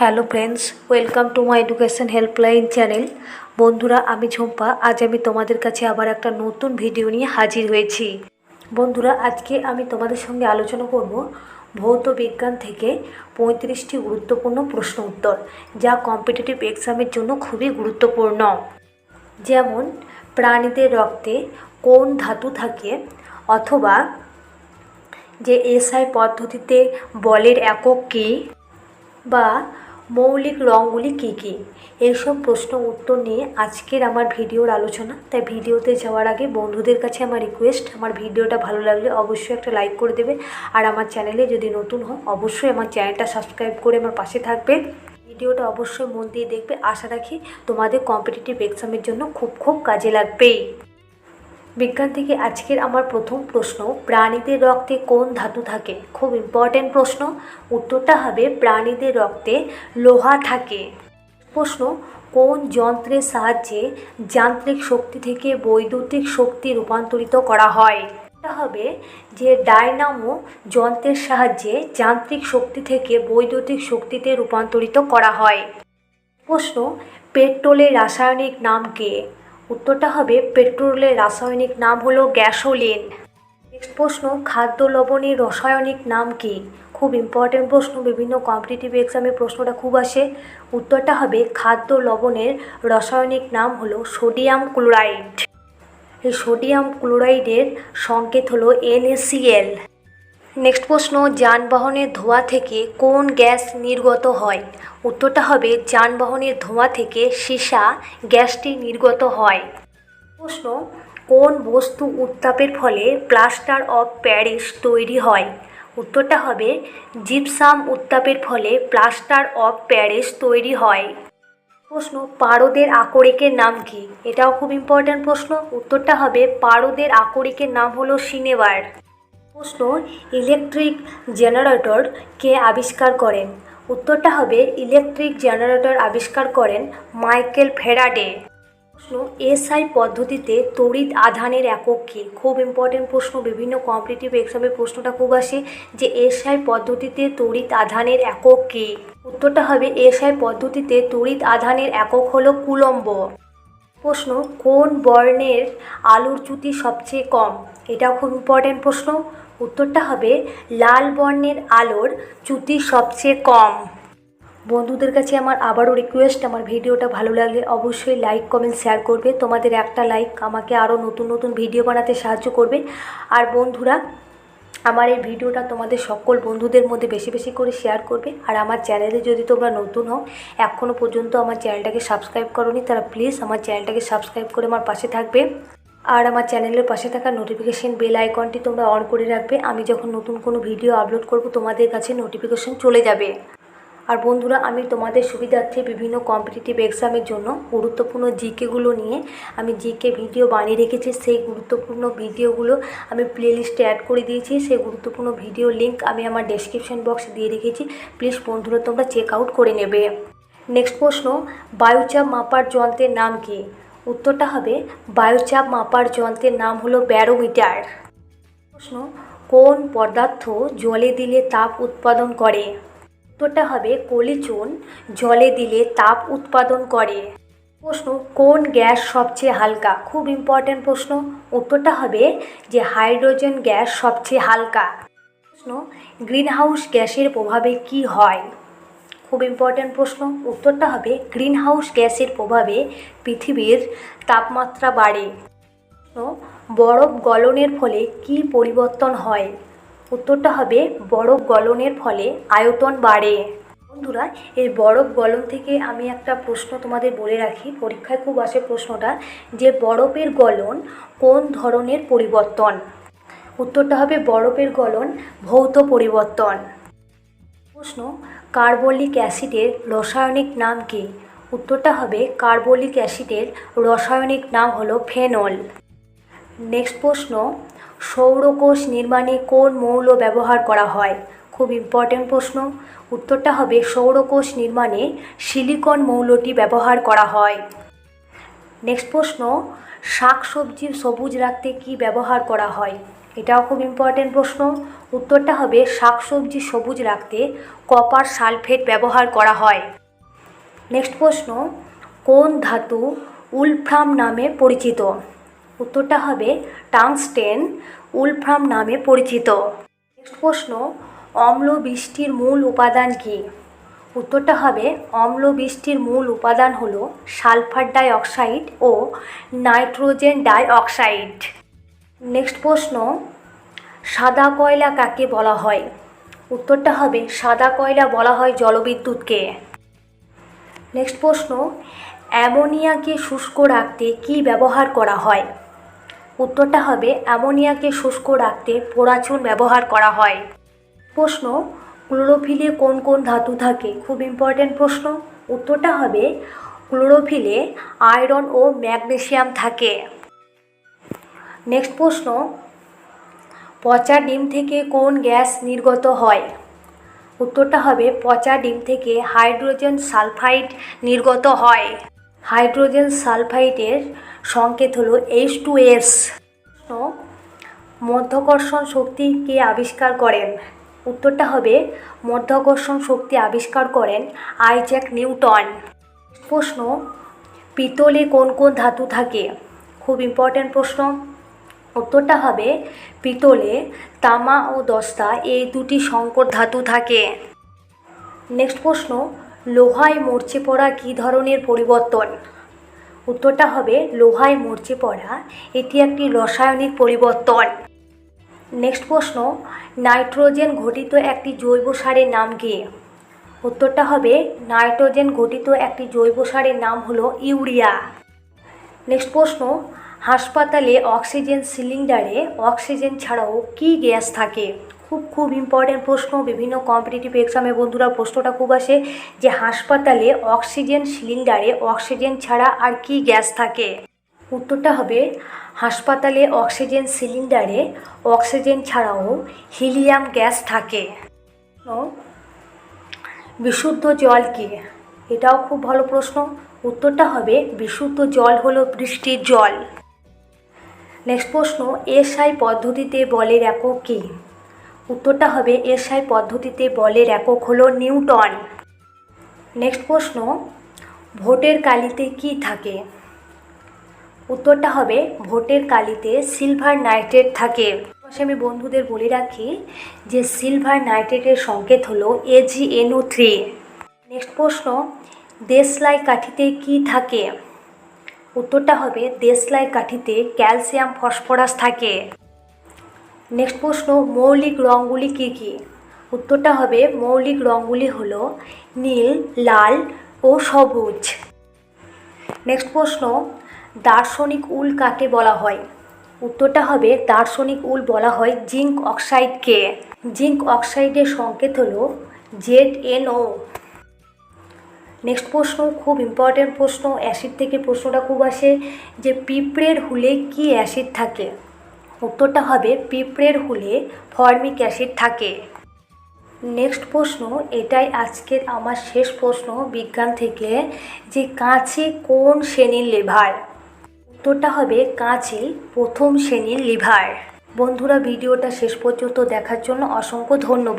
Hello friends, welcome to my education helpline channel. বন্ধুরা, আমি ঝম্পা। আজ আমি তোমাদের কাছে আবার একটা নতুন ভিডিও নিয়ে হাজির হয়েছি। বন্ধুরা, আজকে আমি তোমাদের সঙ্গে আলোচনা করব ভৌত বিজ্ঞান থেকে পঁয়ত্রিশটি গুরুত্বপূর্ণ প্রশ্ন উত্তর, যা কম্পিটিটিভ এক্সামের জন্য খুবই গুরুত্বপূর্ণ। যেমন, প্রাণীদের রক্তে কোন ধাতু থাকে অথবা যে এসআই পদ্ধতিতে বলের একক কী বা মৌলিক রঙগুলি কী কী? এইসব প্রশ্ন উত্তর নিয়ে আজকের আমার ভিডিওর আলোচনা। তাই ভিডিওতে যাওয়ার আগে বন্ধুদের কাছে আমার রিকোয়েস্ট আমার ভিডিওটা ভালো লাগলে অবশ্যই একটা লাইক করে দেবে। আর আমার চ্যানেলে যদি নতুন হও, অবশ্যই আমার চ্যানেলটা সাবস্ক্রাইব করে আমার পাশে থাকবে। ভিডিওটা অবশ্যই মন দিয়ে দেখবে। আশা রাখি তোমাদের কম্পিটিটিভ এক্সামের জন্য খুব খুব কাজে লাগবেই। বিজ্ঞান থেকে আজকের আমার প্রথম প্রশ্ন, প্রাণীদের রক্তে কোন ধাতু থাকে? খুব ইম্পর্ট্যান্ট প্রশ্ন। উত্তরটা হবে প্রাণীদের রক্তে লোহা থাকে। প্রশ্ন, কোন যন্ত্রের সাহায্যে যান্ত্রিক শক্তি থেকে বৈদ্যুতিক শক্তি রূপান্তরিত করা হয়? হবে যে ডায়নামো যন্ত্রের সাহায্যে যান্ত্রিক শক্তি থেকে বৈদ্যুতিক শক্তিতে রূপান্তরিত করা হয়। প্রশ্ন, পেট্রোলের রাসায়নিক নাম কি? উত্তরটা হবে পেট্রোলের রাসায়নিক নাম হলো গ্যাসোলিন। নেক্সট প্রশ্ন, খাদ্য লবণের রাসায়নিক নাম কি? খুব ইম্পর্টেন্ট প্রশ্ন, বিভিন্ন কম্পিটিটিভ এক্সামে প্রশ্নটা খুব আসে। উত্তরটা হবে খাদ্য লবণের রাসায়নিক নাম হলো সোডিয়াম ক্লোরাইড। এই সোডিয়াম ক্লোরাইডের সংকেত হলো এনএসিএল নেক্সট প্রশ্ন, যানবাহনের ধোঁয়া থেকে কোন গ্যাস নির্গত হয়? উত্তরটা হবে যানবাহনের ধোঁয়া থেকে সীসা গ্যাসটি নির্গত হয়। প্রশ্ন, কোন বস্তু উত্তাপের ফলে প্লাস্টার অফ প্যারিস তৈরি হয়? উত্তরটা হবে জিপসাম উত্তাপের ফলে প্লাস্টার অফ প্যারিস তৈরি হয়। প্রশ্ন, পারদের আকরিকের নাম কি? এটাও খুব ইম্পর্ট্যান্ট প্রশ্ন। উত্তরটা হবে, পারদের আকরিকের নাম হলো সিনেবার প্রশ্ন ইলেকট্রিক জেনারেটর কে আবিষ্কার করেন? উত্তরটা হবে ইলেকট্রিক জেনারেটর আবিষ্কার করেন মাইকেল ফেরাডে প্রশ্ন এসআই পদ্ধতিতে তড়িৎ আধানের একক কী? খুব ইম্পর্টেন্ট প্রশ্ন, বিভিন্ন কম্পিটিটিভ এক্সামের প্রশ্নটা খুব আসে যে এসআই পদ্ধতিতে তড়িৎ আধানের একক কী? উত্তরটা হবে এসআই পদ্ধতিতে তড়িৎ আধানের একক হলো কুলম্ব। প্রশ্ন, কোন বর্ণের আলুর চ্যুতি সবচেয়ে কম? এটাও খুব ইম্পর্ট্যান্ট প্রশ্ন। উত্তরটা হবে লাল বর্ণের আলোর চ্যুতি সবচেয়ে কম। বন্ধুদের কাছে আমার আবারও রিকোয়েস্ট আমার ভিডিওটা ভালো লাগলে অবশ্যই লাইক কমেন্ট শেয়ার করবে। তোমাদের একটা লাইক আমাকে আরও নতুন নতুন ভিডিও বানাতে সাহায্য করবে। আর বন্ধুরা, আমার এই ভিডিওটা তোমাদের সকল বন্ধুদের মধ্যে বেশি বেশি করে শেয়ার করবে। আর আমার চ্যানেলে যদি তোমরা নতুন হও এখনও পর্যন্ত আমার চ্যানেলটাকে সাবস্ক্রাইব করোনি, তারা প্লিজ আমার চ্যানেলটাকে সাবস্ক্রাইব করে আমার পাশে থাকবে। আর আমার চ্যানেলের পাশে থাকা নোটিফিকেশান বেল আইকনটি তোমরা অন করে রাখবে। আমি যখন নতুন কোনো ভিডিও আপলোড করব, তোমাদের কাছে নোটিফিকেশন চলে যাবে। আর বন্ধুরা, আমি তোমাদের সুবিধার্থে বিভিন্ন কম্পিটিটিভ এক্সামের জন্য গুরুত্বপূর্ণ জিকেগুলো নিয়ে আমি জিকে ভিডিও বানিয়ে রেখেছি। সেই গুরুত্বপূর্ণ ভিডিওগুলো আমি প্লেলিস্টে অ্যাড করে দিয়েছি। সেই গুরুত্বপূর্ণ ভিডিও লিঙ্ক আমি আমার ডেসক্রিপশন বক্সে দিয়ে রেখেছি। প্লিজ বন্ধুরা, তোমরা চেক আউট করে নেবে। নেক্সট প্রশ্ন, বায়ুচাপ মাপার যন্ত্রের নাম কি? উত্তরটা হবে, বায়ুচাপ মাপার যন্ত্রের নাম হলো ব্যারোমিটার। প্রশ্ন, কোন পদার্থ জলে দিলে তাপ উৎপাদন করে? উত্তরটা হবে কলিচুন, জলে দিলে তাপ উৎপাদন করে। প্রশ্ন, কোন গ্যাস সবচেয়ে হালকা? খুব ইম্পর্ট্যান্ট প্রশ্ন। উত্তরটা হবে যে হাইড্রোজেন গ্যাস সবচেয়ে হালকা। প্রশ্ন, গ্রিনহাউস গ্যাসের প্রভাবে কি হয়? খুব ইম্পর্ট্যান্ট প্রশ্ন। উত্তরটা হবে গ্রিনহাউস গ্যাসের প্রভাবে পৃথিবীর তাপমাত্রা বাড়ে। বরফ গলনের ফলে কি পরিবর্তন হয়? উত্তরটা হবে বরফ গলনের ফলে আয়তন বাড়ে। বন্ধুরা, এই বরফ গলন থেকে আমি একটা প্রশ্ন তোমাদের বলে রাখি। পরীক্ষায় খুব আসে প্রশ্নটা যে বরফের গলন কোন ধরনের পরিবর্তন? উত্তরটা হবে বরফের গলন ভৌত পরিবর্তন। প্রশ্ন, কার্বলিক অ্যাসিডের রাসায়নিক নাম কি? উত্তরটা হবে, কার্বলিক অ্যাসিডের রাসায়নিক নাম হলো ফেনল। নেক্সট প্রশ্ন, সৌরকোষ নির্মাণে কোন মৌল ব্যবহার করা হয়? খুব ইম্পর্ট্যান্ট প্রশ্ন। উত্তরটা হবে, সৌরকোষ নির্মাণে সিলিকন মৌলটি ব্যবহার করা হয়। নেক্সট প্রশ্ন শাক সবজি সবুজ রাখতে কি ব্যবহার করা হয়? এটাও খুব ইম্পর্টেন্ট প্রশ্ন। উত্তরটা হবে শাকসবজি সবুজ রাখতে কপার সালফেট ব্যবহার করা হয়। নেক্সট প্রশ্ন, কোন ধাতু উলফ্রাম নামে পরিচিত? উত্তরটা হবে টাংস্টেন উলফ্রাম নামে পরিচিত। নেক্সট প্রশ্ন অম্ল বৃষ্টির মূল উপাদান কী? উত্তরটা হবে অম্ল বৃষ্টির মূল উপাদান হলো সালফার ডাই অক্সাইড ও নাইট্রোজেন ডাই অক্সাইড নেক্সট প্রশ্ন, সাদা কয়লা কাকে বলা হয়? উত্তরটা হবে, সাদা কয়লা বলা হয় জলবিদ্যুৎকে। নেক্সট প্রশ্ন, অ্যামোনিয়াকে শুষ্ক রাখতে কি ব্যবহার করা হয়? উত্তরটা হবে, অ্যামোনিয়াকে শুষ্ক রাখতে পোড়াচুন ব্যবহার করা হয়। প্রশ্ন, ক্লোরোফিলে কোন কোন ধাতু থাকে? খুব ইম্পর্ট্যান্ট প্রশ্ন। উত্তরটা হবে, ক্লোরোফিলে আয়রন ও ম্যাগনেসিয়াম থাকে। নেক্সট প্রশ্ন, পচা ডিম থেকে কোন গ্যাস নির্গত হয়? উত্তরটা হবে পচা ডিম থেকে হাইড্রোজেন সালফাইড নির্গত হয়। হাইড্রোজেন সালফাইডের সংকেত হলো এইচ টু এস মধ্যাকর্ষণ শক্তি কে আবিষ্কার করেন? উত্তরটা হবে মধ্যাকর্ষণ শক্তি আবিষ্কার করেন আইজ্যাক নিউটন। প্রশ্ন, পিতলে কোন কোন ধাতু থাকে? খুব ইম্পর্ট্যান্ট প্রশ্ন। উত্তরটা হবে পিতলে, তামা ও দস্তা, এই দুটি সংকর ধাতু থাকে। নেক্সট প্রশ্ন, লোহায় মরচে পড়া কী ধরনের পরিবর্তন? উত্তরটা হবে, লোহায় মরচে পড়া, এটি একটি রাসায়নিক পরিবর্তন। নেক্সট প্রশ্ন, নাইট্রোজেন ঘটিত একটি জৈব সারের নাম কি? উত্তরটা হবে, নাইট্রোজেন ঘটিত একটি জৈব সারের নাম হলো ইউরিয়া। নেক্সট প্রশ্ন হাসপাতালে অক্সিজেন সিলিন্ডারে অক্সিজেন ছাড়াও কী গ্যাস থাকে? খুব খুব ইম্পর্ট্যান্ট প্রশ্ন। বিভিন্ন কম্পিটিটিভ এক্সামে বন্ধুরা প্রশ্নটা খুব আসে যে হাসপাতালে অক্সিজেন সিলিন্ডারে অক্সিজেন ছাড়া আর কি গ্যাস থাকে? উত্তরটা হবে, হাসপাতালে অক্সিজেন সিলিন্ডারে অক্সিজেন ছাড়াও হিলিয়াম গ্যাস থাকে। বিশুদ্ধ জল কি? এটাও খুব ভালো প্রশ্ন। উত্তরটা হবে, বিশুদ্ধ জল হলো বৃষ্টির জল। নেক্সট প্রশ্ন এসআই পদ্ধতিতে বলের একক কী? উত্তরটা হবে এসআই পদ্ধতিতে বলের একক হলো নিউটন। নেক্সট প্রশ্ন, ভোটের কালিতে কি থাকে? উত্তরটা হবে ভোটের কালিতে সিলভার নাইট্রেট থাকে। আমি বন্ধুদের বলে রাখি যে সিলভার নাইট্রেটের সংকেত হলো এজিএনও থ্রি নেক্সট প্রশ্ন, দেশলাই কাঠিতে কি থাকে? উত্তরটা হবে দেশলাই কাঠিতে ক্যালসিয়াম, ফসফরাস থাকে। নেক্সট প্রশ্ন, মৌলিক রঙগুলি কী কী? উত্তরটা হবে, মৌলিক রঙগুলি হল নীল, লাল ও সবুজ। নেক্সট প্রশ্ন, দার্শনিক উল কাকে বলা হয়? উত্তরটা হবে, দার্শনিক উল বলা হয় জিঙ্ক অক্সাইডকে। জিঙ্ক অক্সাইডের সংকেত হলো জেড এনও নেক্সট প্রশ্ন, খুব ইম্পর্ট্যান্ট প্রশ্ন অ্যাসিড থেকে প্রশ্নটা খুব আসে যে পিঁপড়ের হুলে কি অ্যাসিড থাকে? উত্তরটা হবে পিঁপড়ের হুলে ফর্মিক অ্যাসিড থাকে। নেক্সট প্রশ্ন, এটাই আজকের আমার শেষ প্রশ্ন বিজ্ঞান থেকে, যে কাঁচে কোন শ্রেণির লিভার? উত্তরটা হবে কাঁচি প্রথম শ্রেণির লিভার। বন্ধুরা, ভিডিওটা শেষ পর্যন্ত দেখার জন্য অসংখ্য ধন্যবাদ।